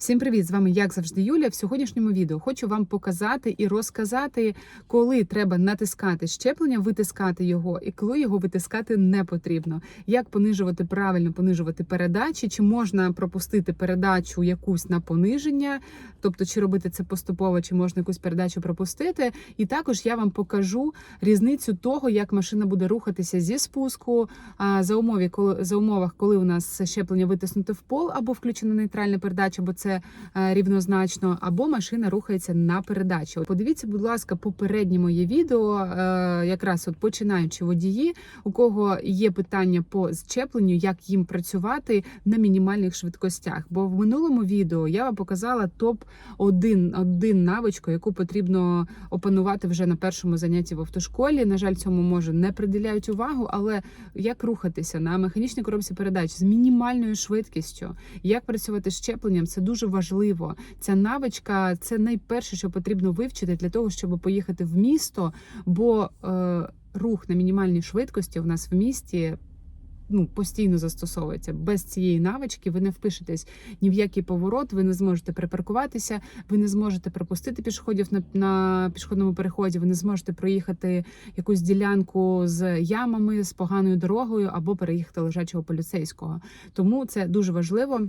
Всім привіт! З вами, як завжди, Юля. В сьогоднішньому відео хочу вам показати і розказати, коли треба натискати щеплення, витискати його, і коли його витискати не потрібно. Як понижувати правильно понижувати передачі, чи можна пропустити передачу якусь на пониження, тобто чи робити це поступово, чи можна якусь передачу пропустити. І також я вам покажу різницю того, як машина буде рухатися зі спуску за умові, коли за умовах, коли у нас щеплення витиснуте в пол або включена нейтральна передача, бо це е, рівнозначно, або машина рухається на передачу. Подивіться, будь ласка, попереднє моє відео, е, якраз от починаючи водії, у кого є питання по щепленню, як їм працювати на мінімальних швидкостях. Бо в минулому відео я вам показала топ 1 один навичку, яку потрібно опанувати вже на першому занятті в автошколі. На жаль, цьому може не приділяють увагу, але як рухатися на механічній коробці передач з мінімальною швидкістю, як працювати з щепленням, це дуже важливо. Ця навичка це найперше, що потрібно вивчити для того, щоб поїхати в місто. Бо е, рух на мінімальній швидкості у нас в місті. Ну, постійно застосовується без цієї навички. Ви не впишетесь ні в який поворот, ви не зможете припаркуватися, ви не зможете пропустити пішоходів на, на пішохідному переході, ви не зможете проїхати якусь ділянку з ямами, з поганою дорогою або переїхати лежачого поліцейського. Тому це дуже важливо.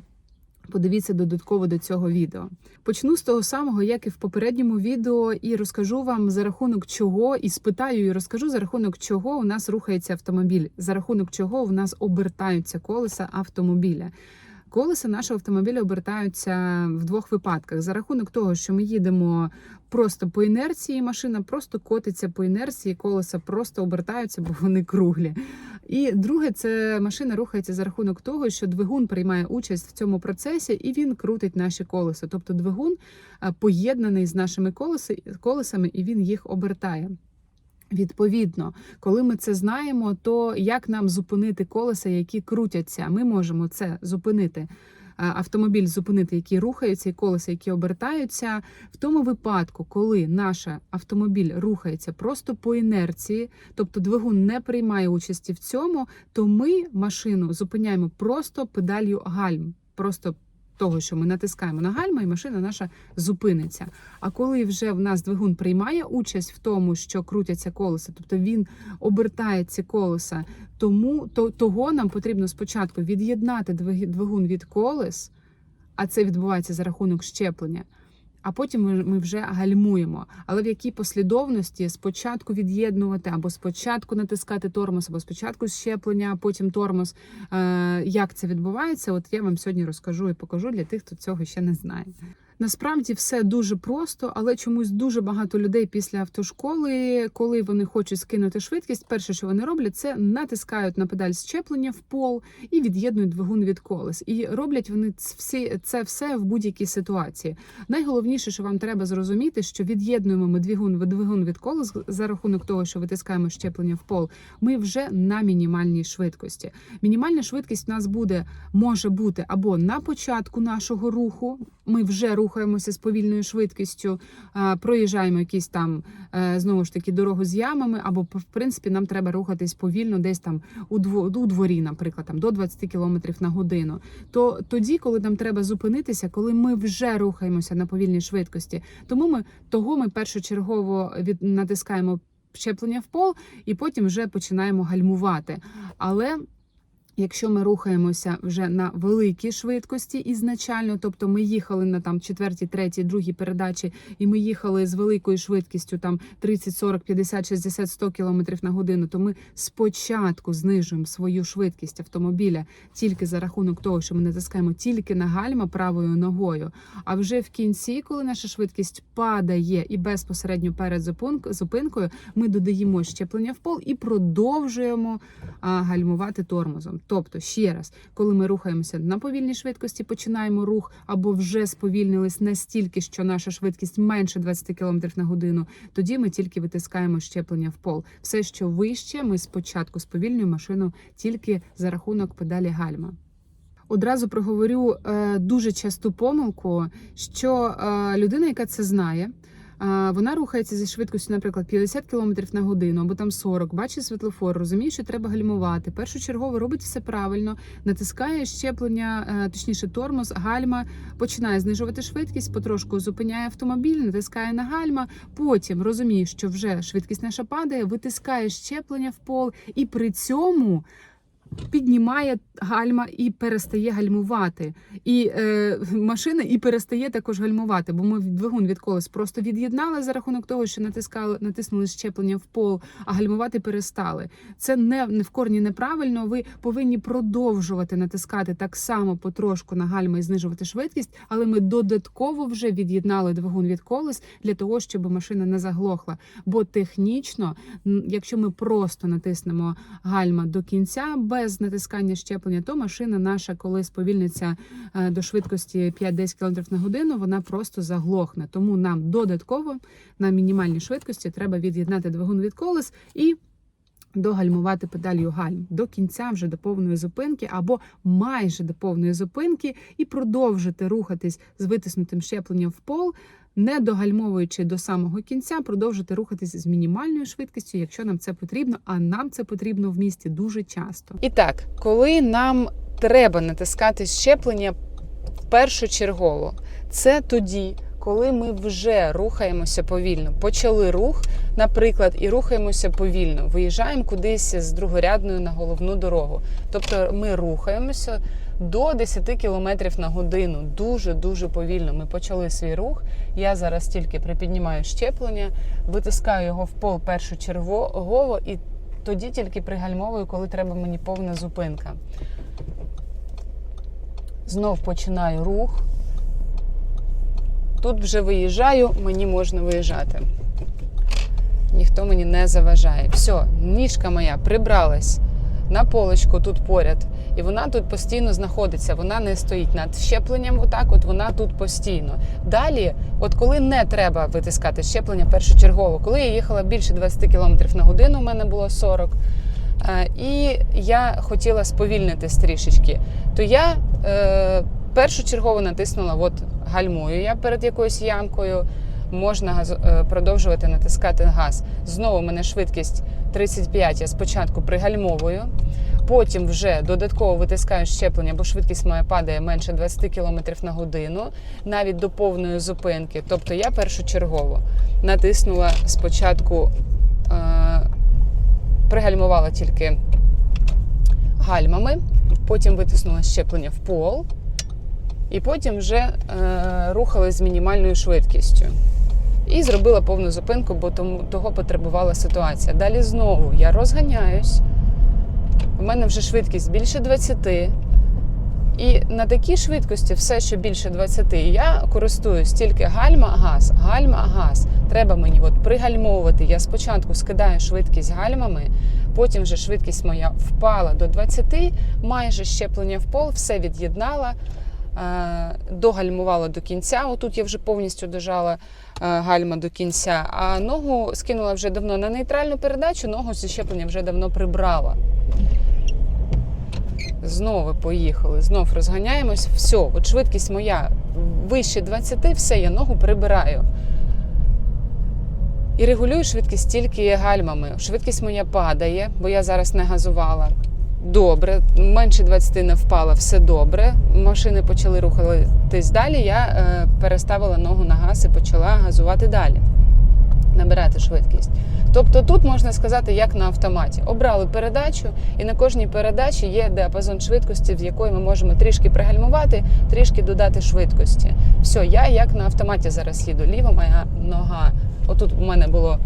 Подивіться додатково до цього відео. Почну з того самого, як і в попередньому відео, і розкажу вам за рахунок чого, і спитаю, і розкажу за рахунок чого у нас рухається автомобіль, за рахунок чого у нас обертаються колеса автомобіля. Колеса нашого автомобіля обертаються в двох випадках: за рахунок того, що ми їдемо просто по інерції, машина просто котиться по інерції, колеса просто обертаються, бо вони круглі. І друге, це машина рухається за рахунок того, що двигун приймає участь в цьому процесі і він крутить наші колеса. Тобто двигун е, поєднаний з нашими колесами, і він їх обертає. Відповідно, коли ми це знаємо, то як нам зупинити колеса, які крутяться? Ми можемо це зупинити. Автомобіль зупинити, які рухаються, і колеса, які обертаються, в тому випадку, коли наш автомобіль рухається просто по інерції, тобто двигун не приймає участі в цьому, то ми машину зупиняємо просто педалью гальм, просто того, що ми натискаємо на гальма, і машина наша зупиниться. А коли вже в нас двигун приймає участь в тому, що крутяться колеса, тобто він обертає ці колеса, тому то, того нам потрібно спочатку від'єднати двигун від колес, а це відбувається за рахунок щеплення. А потім ми, вже гальмуємо. Але в якій послідовності спочатку від'єднувати, або спочатку натискати тормоз, або спочатку щеплення, а потім тормоз. Е, Як це відбувається? От я вам сьогодні розкажу і покажу для тих, хто цього ще не знає. Насправді все дуже просто, але чомусь дуже багато людей після автошколи, коли вони хочуть скинути швидкість, перше, що вони роблять, це натискають на педаль щеплення в пол і від'єднують двигун від колес. І роблять вони всі це все в будь-якій ситуації. Найголовніше, що вам треба зрозуміти, що від'єднуємо ми двигун двигун від колес за рахунок того, що витискаємо щеплення в пол. Ми вже на мінімальній швидкості. Мінімальна швидкість у нас буде може бути або на початку нашого руху. Ми вже рухаємося з повільною швидкістю, проїжджаємо якісь там е, знову ж таки дорогу з ямами, або в принципі нам треба рухатись повільно, десь там у дворі, наприклад, там до 20 км на годину. То тоді, коли нам треба зупинитися, коли ми вже рухаємося на повільній швидкості, тому ми того ми першочергово від натискаємо щеплення в пол і потім вже починаємо гальмувати. Але Якщо ми рухаємося вже на великій швидкості ізначально, тобто ми їхали на там четвертій, третій, другій передачі, і ми їхали з великою швидкістю там 30, 40, 50, 60, 100 км на годину, то ми спочатку знижуємо свою швидкість автомобіля тільки за рахунок того, що ми натискаємо тільки на гальма правою ногою. А вже в кінці, коли наша швидкість падає і безпосередньо перед зупинкою, ми додаємо щеплення в пол і продовжуємо гальмувати тормозом. Тобто, ще раз, коли ми рухаємося на повільній швидкості, починаємо рух або вже сповільнились настільки, що наша швидкість менше 20 км на годину, тоді ми тільки витискаємо щеплення в пол. Все, що вище, ми спочатку сповільнюємо машину тільки за рахунок педалі гальма. Одразу проговорю е, дуже часту помилку, що е, людина, яка це знає. Вона рухається зі швидкістю, наприклад, 50 км на годину або там 40, бачить світлофор, розуміє, що треба гальмувати. Першочергово робить все правильно, натискає щеплення, е, точніше, тормоз, гальма, починає знижувати швидкість, потрошку зупиняє автомобіль, натискає на гальма. Потім розуміє, що вже швидкість наша падає, витискає щеплення в пол, і при цьому піднімає гальма і перестає гальмувати. І е, машина і перестає також гальмувати, бо ми двигун від колес просто від'єднали за рахунок того, що натискали, натиснули щеплення в пол, а гальмувати перестали. Це не, не в корні неправильно. Ви повинні продовжувати натискати так само потрошку на гальма і знижувати швидкість, але ми додатково вже від'єднали двигун від колес для того, щоб машина не заглохла. Бо технічно, якщо ми просто натиснемо гальма до кінця без натискання щеплення, то машина наша, коли сповільниться е, до швидкості 5-10 км на годину, вона просто заглохне. Тому нам додатково на мінімальній швидкості треба від'єднати двигун від колес і. Догальмувати педалью гальм до кінця вже до повної зупинки або майже до повної зупинки, і продовжити рухатись з витиснутим щепленням в пол, не догальмовуючи до самого кінця, продовжити рухатись з мінімальною швидкістю, якщо нам це потрібно. А нам це потрібно в місті дуже часто. І так, коли нам треба натискати щеплення першочергово, це тоді, коли ми вже рухаємося повільно, почали рух, наприклад, і рухаємося повільно, виїжджаємо кудись з другорядною на головну дорогу. Тобто ми рухаємося до 10 км на годину. Дуже дуже повільно. Ми почали свій рух. Я зараз тільки припіднімаю щеплення, витискаю його в пол першочергово і тоді тільки пригальмовую, коли треба мені повна зупинка. Знов починаю рух. Тут вже виїжджаю, мені можна виїжджати. Ніхто мені не заважає. Все, ніжка моя прибралась на полочку тут поряд. І вона тут постійно знаходиться. Вона не стоїть над щепленням. Отак, от вона тут постійно. Далі, от коли не треба витискати щеплення першочергово, коли я їхала більше 20 км на годину, у мене було 40. е, І я хотіла сповільнитись трішечки, то я е, першочергово натиснула от гальмую я перед якоюсь ямкою. Можна газ- е, продовжувати натискати газ. Знову мене швидкість 35, я спочатку пригальмовую, потім вже додатково витискаю щеплення, бо швидкість моя падає менше 20 км на годину, навіть до повної зупинки. Тобто я першочергово натиснула спочатку, е, пригальмувала тільки гальмами, потім витиснула щеплення в пол, і потім вже е, рухалась з мінімальною швидкістю. І зробила повну зупинку, бо тому, того потребувала ситуація. Далі знову я розганяюсь. У мене вже швидкість більше 20. І на такій швидкості, все, що більше 20, я користуюсь тільки гальма, газ, гальма, газ. Треба мені от пригальмовувати. Я спочатку скидаю швидкість гальмами, потім вже швидкість моя впала до 20, майже щеплення в пол, все від'єднала, догальмувала до кінця. Отут я вже повністю дожала е, гальма до кінця, а ногу скинула вже давно на нейтральну передачу, ногу зі щеплення вже давно прибрала. Знову поїхали, знов розганяємось. Все, от швидкість моя вище 20, все, я ногу прибираю. І регулюю швидкість тільки гальмами. Швидкість моя падає, бо я зараз не газувала. Добре, менше 20 не впала, все добре. Машини почали рухатись далі. Я е, переставила ногу на газ і почала газувати далі, набирати швидкість. Тобто тут можна сказати, як на автоматі. Обрали передачу, і на кожній передачі є діапазон швидкості, в якої ми можемо трішки пригальмувати, трішки додати швидкості. Все, я як на автоматі зараз їду. Ліва моя нога. Отут у мене було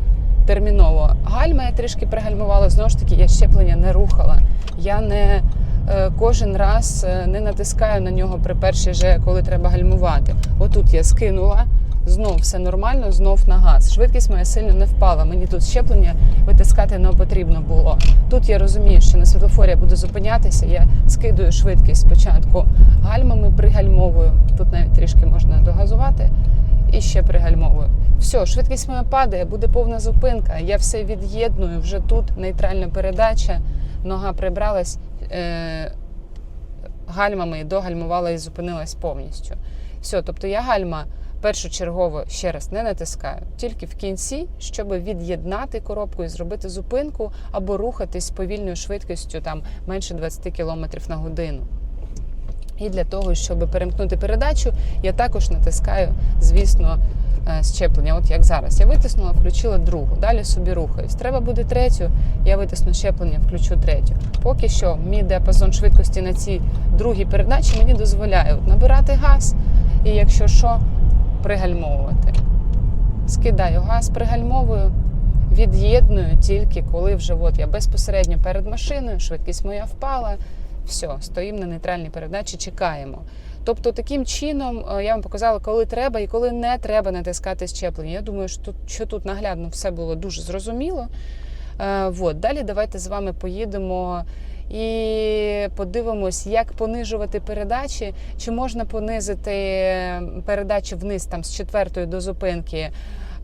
терміново гальма, я трішки пригальмувала. Знову ж таки, я щеплення не рухала. Я не е, кожен раз е, не натискаю на нього при першій же, коли треба гальмувати. Отут я скинула. Знов все нормально, знов на газ. Швидкість моя сильно не впала. Мені тут щеплення витискати не потрібно було. Тут я розумію, що на світлофорі я буду зупинятися. Я скидую швидкість спочатку гальмами, пригальмовую. Тут навіть трішки можна догазувати і ще пригальмовую. Все, швидкість моя падає, буде повна зупинка. Я все від'єдную вже тут. Нейтральна передача, нога прибралась е- гальмами, догальмувала і зупинилась повністю. Все, тобто я гальма першочергово ще раз не натискаю, тільки в кінці, щоб від'єднати коробку і зробити зупинку або рухатись повільною швидкістю там менше 20 км на годину. І для того, щоб перемкнути передачу, я також натискаю, звісно, е, щеплення. От як зараз. Я витиснула, включила другу, далі собі рухаюсь. Треба буде третю, я витисну щеплення, включу третю. Поки що мій диапазон швидкості на цій другій передачі мені дозволяє набирати газ, і якщо що, пригальмовувати. Скидаю газ, пригальмовую, від'єдную тільки коли вже от я безпосередньо перед машиною, швидкість моя впала. Все, стоїмо на нейтральній передачі, чекаємо. Тобто, таким чином е, я вам показала, коли треба і коли не треба натискати щеплення. Я думаю, що тут, що тут наглядно все було дуже зрозуміло. Е, вот. Далі давайте з вами поїдемо і подивимось, як понижувати передачі, чи можна понизити передачі вниз там з четвертої до зупинки.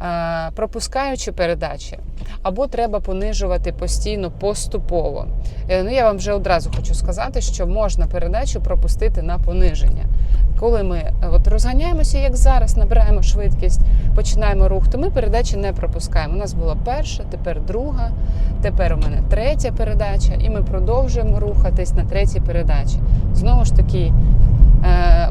Е, Пропускаючи передачі, або треба понижувати постійно поступово. Е, Ну я вам вже одразу хочу сказати, що можна передачу пропустити на пониження. Коли ми е, от розганяємося, як зараз, набираємо швидкість, починаємо рух, то ми передачі не пропускаємо. У нас була перша, тепер друга, тепер у мене третя передача, і ми продовжуємо рухатись на третій передачі. Знову ж таки,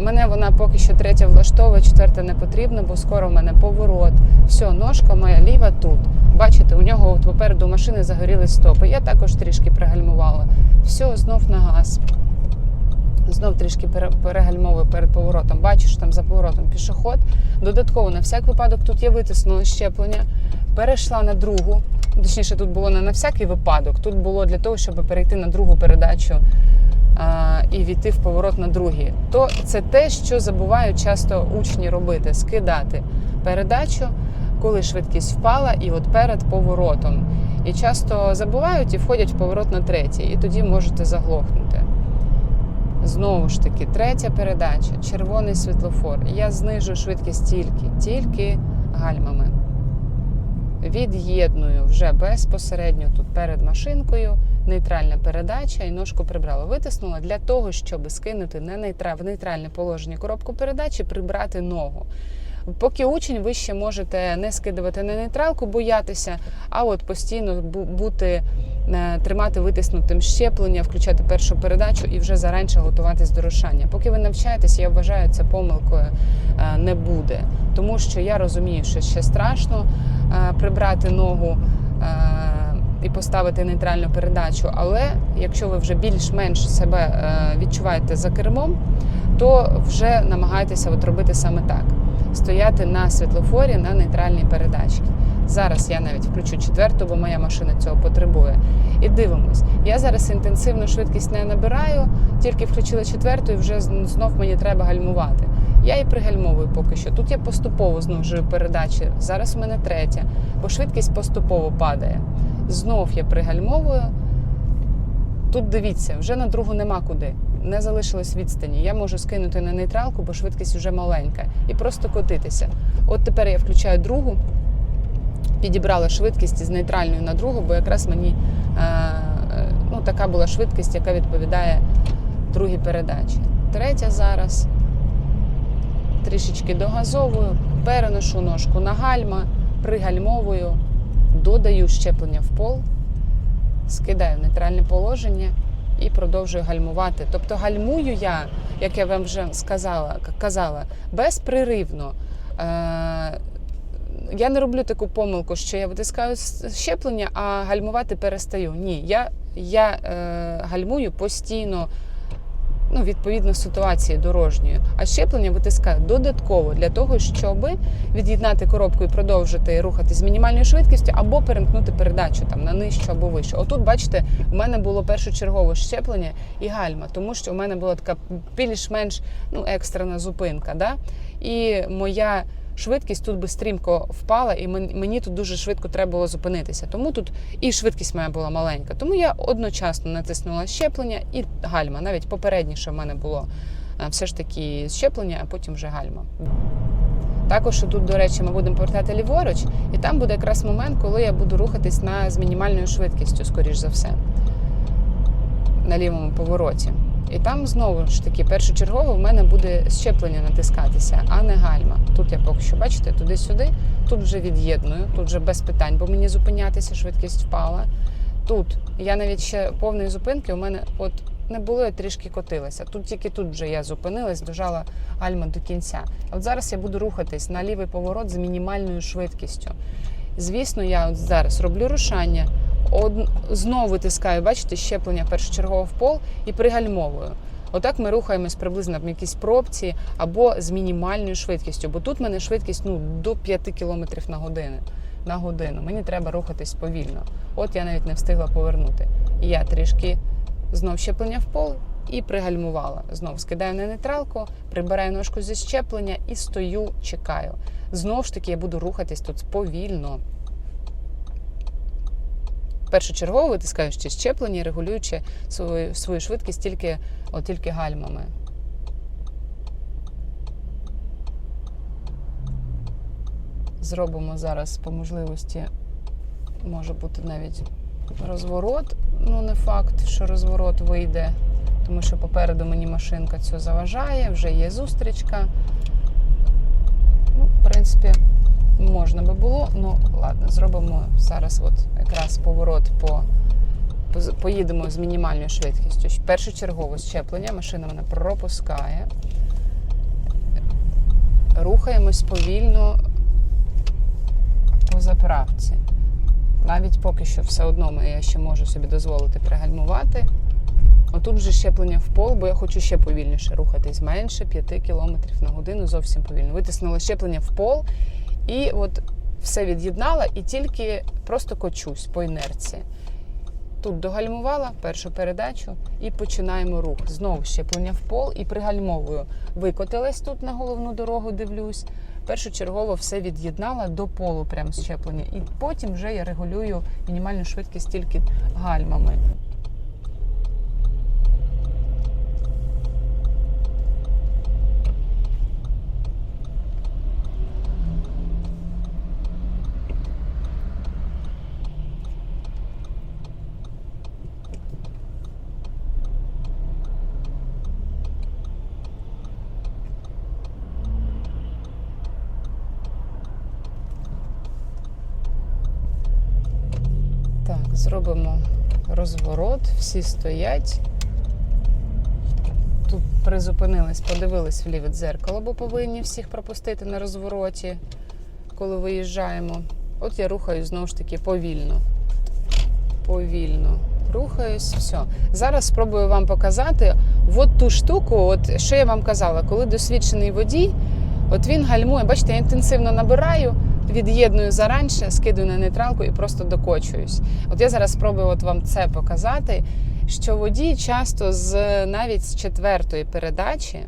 мене вона поки що третя влаштовує, четверта не потрібна, бо скоро в мене поворот. Все, ножка моя ліва тут. Бачите, у нього от попереду машини загорілись стопи. Я також трішки пригальмувала. Все, знов на газ. Знов трішки перегальмовую перед поворотом. Бачиш, там за поворотом пішоход. Додатково на всяк випадок тут я витиснула щеплення, перейшла на другу. Точніше, тут було не на всякий випадок. Тут було для того, щоб перейти на другу передачу і війти в поворот на другий. То це те, що забувають часто учні робити: скидати передачу, коли швидкість впала, і от перед поворотом. І часто забувають і входять в поворот на третій, і тоді можете заглохнути. Знову ж таки, третя передача, червоний світлофор. Я знижую швидкість тільки, тільки гальмами. Від'єдную вже безпосередньо тут перед машинкою. Нейтральна передача і ножку прибрала. Витиснула для того, щоб скинути на нейтра... в нейтральне положення коробку передачі, прибрати ногу. Поки учень, ви ще можете не скидувати на нейтралку, боятися, а от постійно бути, е, тримати витиснутим щеплення, включати першу передачу і вже заранше готуватись до рушання. Поки ви навчаєтеся, я вважаю, це помилкою е, не буде. Тому що я розумію, що ще страшно е, прибрати ногу. І поставити нейтральну передачу, але якщо ви вже більш-менш себе е, відчуваєте за кермом, то вже намагайтеся от робити саме так: стояти на світлофорі на нейтральній передачі. Зараз я навіть включу четверту, бо моя машина цього потребує. І дивимось. Я зараз інтенсивну швидкість не набираю, тільки включила четверту, і вже знов мені треба гальмувати. Я і пригальмовую поки що. Тут я поступово знижую передачі. Зараз у мене третя, бо швидкість поступово падає. Знов я пригальмовую. Тут дивіться, вже на другу нема куди. Не залишилось відстані. Я можу скинути на нейтралку, бо швидкість вже маленька, і просто котитися. От тепер я включаю другу, підібрала швидкість з нейтральної на другу, бо якраз мені е, ну, така була швидкість, яка відповідає другій передачі. Третя зараз. Трішечки догазовую, переношу ножку на гальма, пригальмовую, додаю щеплення в пол, скидаю нейтральне положення і продовжую гальмувати. Тобто гальмую я, як я вам вже сказала, казала, безпреривно. Е- я не роблю таку помилку, що я витискаю щеплення, а гальмувати перестаю. Ні, я, я е, гальмую постійно, ну, відповідно ситуації дорожньої. А щеплення витискає додатково для того, щоб від'єднати коробку і продовжити рухатись з мінімальною швидкістю, або перемкнути передачу там на нижчу або вище. Отут, бачите, в мене було першочергове щеплення і гальма, тому що у мене була така більш-менш ну, екстрена зупинка. Да? І моя швидкість тут би стрімко впала, і мені тут дуже швидко треба було зупинитися. Тому тут і швидкість моя була маленька. Тому я одночасно натиснула щеплення і гальма. Навіть попередніше в мене було е, все ж таки щеплення, а потім вже гальма. Також тут, до речі, ми будемо повертати ліворуч, і там буде якраз момент, коли я буду рухатись на з мінімальною швидкістю, скоріш за все, на лівому повороті. І там знову ж таки першочергово в мене буде щеплення натискатися, а не гальма. Тут я поки що бачите, туди-сюди. Тут вже від'єдную, тут вже без питань, бо мені зупинятися, швидкість впала. Тут я навіть ще повної зупинки у мене от не було, я трішки котилася. Тут тільки тут вже я зупинилась, дожала гальма до кінця. А От зараз я буду рухатись на лівий поворот з мінімальною швидкістю. Звісно, я от зараз роблю рушання, од... знову витискаю, бачите, щеплення першочергово в пол і пригальмовую. Отак ми рухаємось приблизно в якійсь пробці або з мінімальною швидкістю, бо тут в мене швидкість ну, до 5 км на годину. На годину. Мені треба рухатись повільно. От я навіть не встигла повернути. І я трішки знов щеплення в пол і пригальмувала. Знов скидаю на нейтралку, прибираю ножку зі щеплення і стою, чекаю. Знову ж таки, я буду рухатись тут повільно. Першочергово ще щеплення, регулюючи свою, свою швидкість тільки, от, тільки гальмами. Зробимо зараз по можливості, може бути навіть розворот. Ну, не факт, що розворот вийде, тому що попереду мені машинка цього заважає, вже є зустрічка. Ну, в принципі, можна би було. Ну, ладно, зробимо зараз от якраз поворот по. Поїдемо з мінімальною швидкістю. Першочергово щеплення, машина мене пропускає. Рухаємось повільно по заправці. Навіть поки що все одно я ще можу собі дозволити пригальмувати. Отут вже щеплення в пол, бо я хочу ще повільніше рухатись, менше 5 км на годину, зовсім повільно. Витиснула щеплення в пол і от все від'єднала і тільки просто кочусь по інерції. Тут догальмувала першу передачу і починаємо рух. Знову щеплення в пол і пригальмовую. Викотилась тут на головну дорогу, дивлюсь. Першочергово все від'єднала до полу прям щеплення. І потім вже я регулюю мінімальну швидкість тільки гальмами. Так, зробимо розворот, всі стоять. Тут призупинились, подивились в ліве дзеркало, бо повинні всіх пропустити на розвороті, коли виїжджаємо. От я рухаюсь знову ж таки повільно. Повільно. Рухаюсь, все. Зараз спробую вам показати от ту штуку, от що я вам казала, коли досвідчений водій, от він гальмує, бачите, я інтенсивно набираю, від'єдную заранше, скидую на нейтралку і просто докочуюсь. От я зараз спробую от вам це показати, що водій часто з навіть з четвертої передачі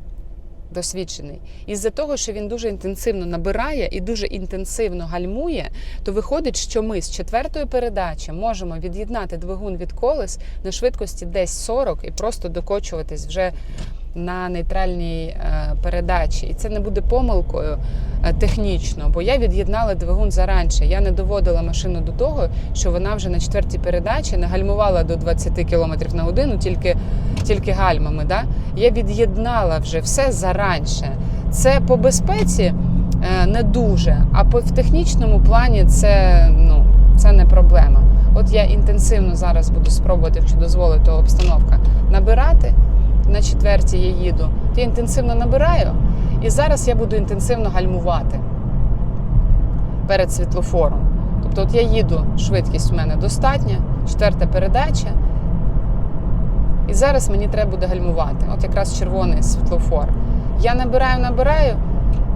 досвідчений, із-за того, що він дуже інтенсивно набирає і дуже інтенсивно гальмує, то виходить, що ми з четвертої передачі можемо від'єднати двигун від колес на швидкості десь 40 і просто докочуватись вже на нейтральній е, передачі. І це не буде помилкою е, технічно, бо я від'єднала двигун заранше. Я не доводила машину до того, що вона вже на четвертій передачі не гальмувала до 20 км на годину, тільки, тільки гальмами. Да? Я від'єднала вже все заранше. Це по безпеці е, не дуже, а по в технічному плані це, ну, це не проблема. От я інтенсивно зараз буду спробувати, якщо дозволить то обстановка, набирати. На четвертій я їду, то я інтенсивно набираю, і зараз я буду інтенсивно гальмувати перед світлофором. Тобто, от я їду, швидкість в мене достатня, четверта передача. І зараз мені треба буде гальмувати. От якраз червоний світлофор. Я набираю, набираю,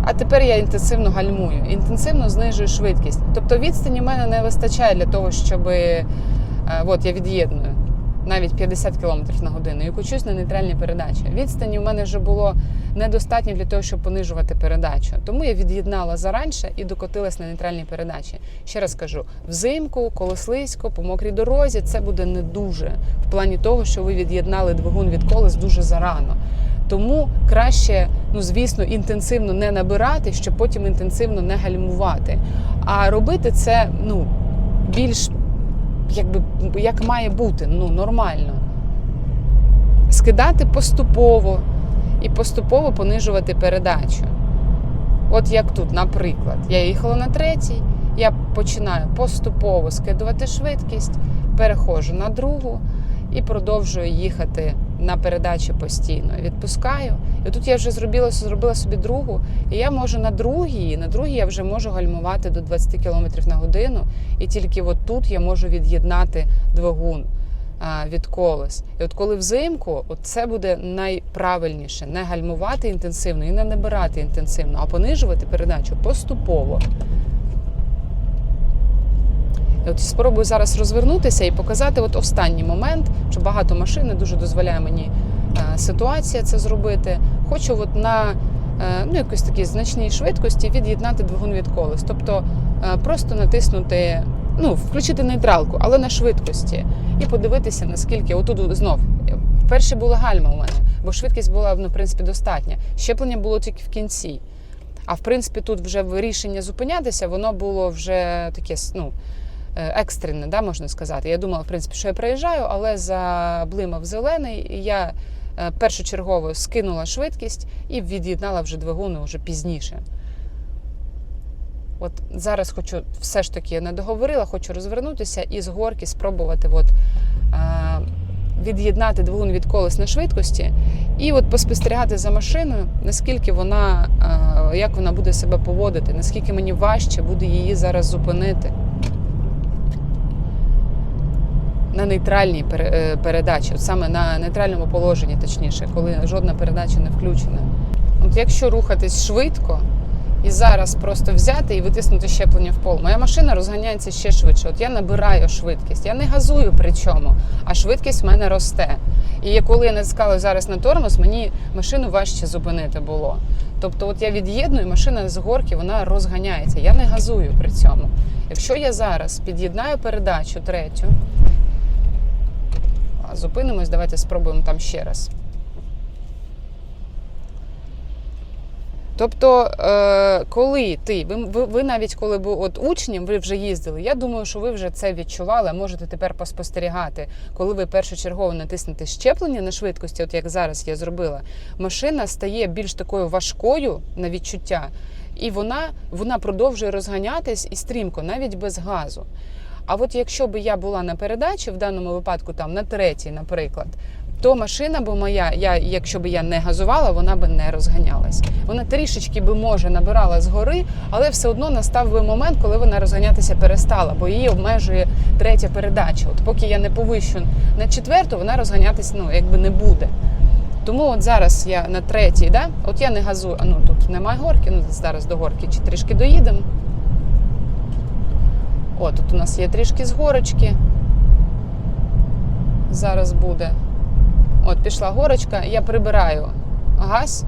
а тепер я інтенсивно гальмую, інтенсивно знижую швидкість. Тобто відстані в мене не вистачає для того, щоб е, от я від'єдную навіть 50 км на годину і кучусь на нейтральній передачі. Відстані в мене вже було недостатньо для того, щоб понижувати передачу. Тому я від'єднала заранше і докотилась на нейтральній передачі. Ще раз кажу: взимку, коли слизько, по мокрій дорозі це буде не дуже в плані того, що ви від'єднали двигун від колес дуже зарано. Тому краще, ну звісно, інтенсивно не набирати, щоб потім інтенсивно не гальмувати. А робити це ну більш якби як має бути, ну нормально. Скидати поступово і поступово понижувати передачу. От як тут, наприклад, я їхала на третій, я починаю поступово скидувати швидкість, перехожу на другу і продовжую їхати на передачі постійно. Відпускаю. І тут я вже зробила, зробила собі другу, і я можу на другій, на другій я вже можу гальмувати до 20 км на годину, і тільки от тут я можу від'єднати двигун від колес. І от коли взимку, от це буде найправильніше не гальмувати інтенсивно і не набирати інтенсивно, а понижувати передачу поступово. От спробую зараз розвернутися і показати от останній момент, що багато машин не дуже дозволяє мені е, ситуація це зробити. Хочу от на е, ну, якось такій значній швидкості від'єднати двигун від колес. Тобто е, просто натиснути, ну, включити нейтралку, але на швидкості, і подивитися, наскільки отут знов. Перше була гальма у мене, бо швидкість була ну, в принципі достатня. Щеплення було тільки в кінці. А в принципі, тут вже рішення зупинятися, воно було вже таке ну, екстрене, да, можна сказати. Я думала, в принципі, що я проїжджаю, але заблимав зелений, і я е, першочергово скинула швидкість і від'єднала вже двигуни вже пізніше. От зараз хочу все ж таки я не договорила, хочу розвернутися і з горки спробувати от, е, від'єднати двигун від колес на швидкості і от поспостерігати за машиною, наскільки вона, е, як вона буде себе поводити, наскільки мені важче буде її зараз зупинити. На нейтральній е, передачі, саме на нейтральному положенні, точніше, коли жодна передача не включена. От якщо рухатись швидко і зараз просто взяти і витиснути щеплення в пол, моя машина розганяється ще швидше. От я набираю швидкість, я не газую при чому, а швидкість в мене росте. І коли я натискала зараз на тормоз, мені машину важче зупинити було. Тобто, от я від'єдную, машина з горки вона розганяється. Я не газую при цьому. Якщо я зараз під'єднаю передачу третю, зупинимось, давайте спробуємо там ще раз. Тобто, е, коли ти, ви, ви, навіть коли були от учнем, ви вже їздили, я думаю, що ви вже це відчували, можете тепер поспостерігати, коли ви першочергово натиснете щеплення на швидкості, от як зараз я зробила, машина стає більш такою важкою на відчуття, і вона, вона продовжує розганятись і стрімко, навіть без газу. А от якщо б я була на передачі, в даному випадку там на третій, наприклад, то машина би моя, я, якщо б я не газувала, вона би не розганялась. Вона трішечки би може набирала згори, але все одно настав би момент, коли вона розганятися перестала, бо її обмежує третя передача. От поки я не повищу на четверту, вона розганятися ну, якби не буде. Тому от зараз я на третій, да? от я не газую, ну тут немає горки, ну зараз до горки чи трішки доїдемо. О, тут у нас є трішки з горочки. Зараз буде. От пішла горочка, я прибираю газ,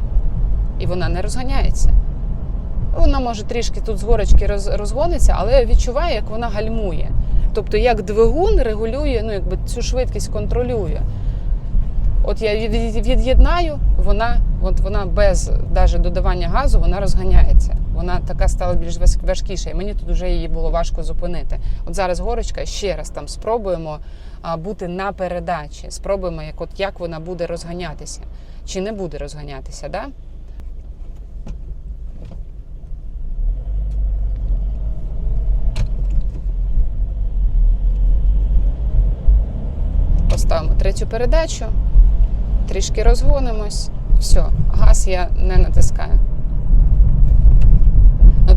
і вона не розганяється. Вона може трішки тут з горочки роз, розгониться, але я відчуваю, як вона гальмує. Тобто, як двигун регулює, ну якби цю швидкість контролює. От я від- від- від'єднаю, вона, от вона без навіть додавання газу, вона розганяється. Вона така стала більш важ- важкіша, і мені тут вже її було важко зупинити. От зараз горочка ще раз там спробуємо бути на передачі. Спробуємо, як от як вона буде розганятися, чи не буде розганятися, да? Поставимо третю передачу, трішки розгонимось. Все, газ я не натискаю.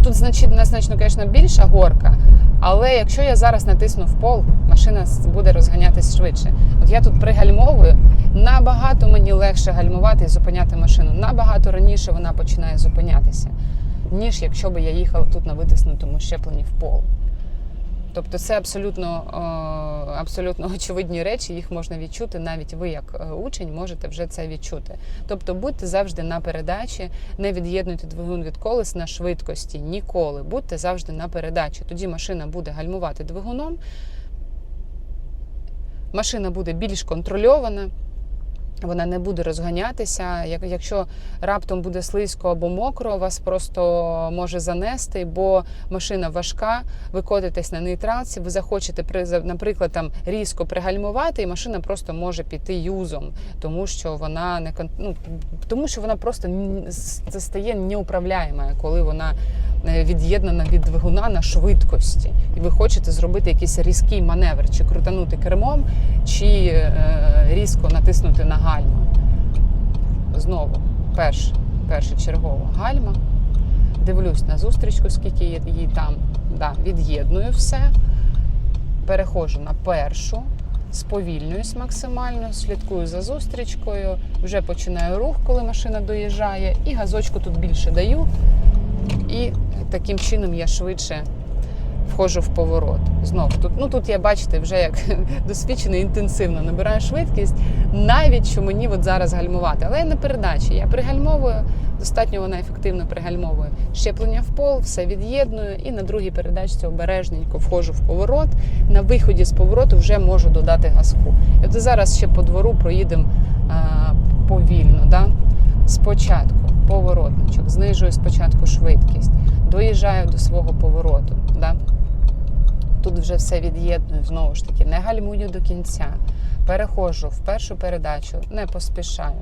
Тут значить, значно, звісно, більша горка, але якщо я зараз натисну в пол, машина буде розганятись швидше. От я тут пригальмовую, набагато мені легше гальмувати і зупиняти машину. Набагато раніше вона починає зупинятися, ніж якщо б я їхала тут на витиснутому щепленні в пол. Тобто це абсолютно, абсолютно очевидні речі, їх можна відчути. Навіть ви, як е, учень, можете вже це відчути. Тобто будьте завжди на передачі, не від'єднуйте двигун від колес на швидкості ніколи. Будьте завжди на передачі. Тоді машина буде гальмувати двигуном, машина буде більш контрольована. Вона не буде розганятися. Якщо раптом буде слизько або мокро, вас просто може занести, бо машина важка. Ви котитесь на нейтралці, ви захочете при- наприклад, там різко пригальмувати, і машина просто може піти юзом, тому що вона не ну, тому що вона просто стає неуправляєма, коли вона е, від'єднана від двигуна на швидкості, і ви хочете зробити якийсь різкий маневр, чи крутанути кермом, чи е, різко натиснути на гальма. Знову перш, перше чергово гальма. Дивлюсь на зустрічку, скільки їй там. Да, від'єдную все. Переходжу на першу, сповільнююсь максимально, слідкую за зустрічкою, вже починаю рух, коли машина доїжджає, і газочку тут більше даю. І таким чином я швидше входжу в поворот. Знов тут, ну тут я бачите, вже як досвідчений інтенсивно набираю швидкість, навіть що мені от зараз гальмувати. Але я на передачі я пригальмовую, достатньо вона ефективно пригальмовує. Щеплення в пол, все від'єдную, і на другій передачці обережненько входжу в поворот. На виході з повороту вже можу додати газку. І от зараз ще по двору проїдемо повільно. Да? Спочатку поворотничок, знижую спочатку швидкість, доїжджаю до свого повороту. Да? Тут вже все від'єдную, знову ж таки, не гальмую до кінця. Перехожу в першу передачу, не поспішаю.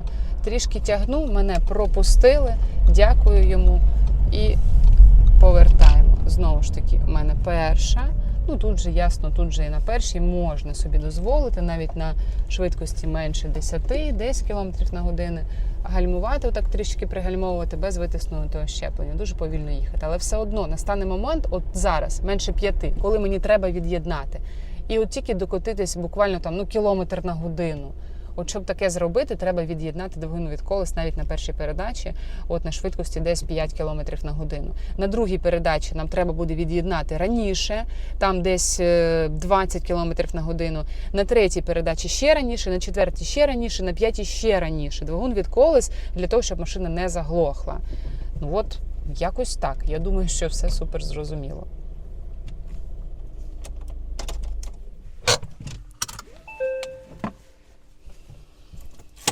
Трішки тягну, мене пропустили, дякую йому і повертаємо. Знову ж таки, у мене перша. Ну тут же ясно, тут же і на першій можна собі дозволити, навіть на швидкості менше 10, 10 км на годину. Гальмувати, отак трішки пригальмовувати без витиснутого щеплення. Дуже повільно їхати. Але все одно настане момент, от зараз, менше п'яти, коли мені треба від'єднати. І от тільки докотитись буквально там ну кілометр на годину. От щоб таке зробити, треба від'єднати двигун від колес навіть на першій передачі, от на швидкості десь 5 км на годину. На другій передачі нам треба буде від'єднати раніше, там десь е, 20 км на годину. На третій передачі ще раніше, на четвертій ще раніше, на п'ятій ще раніше. Двигун від колес для того, щоб машина не заглохла. Ну от якось так. Я думаю, що все супер зрозуміло.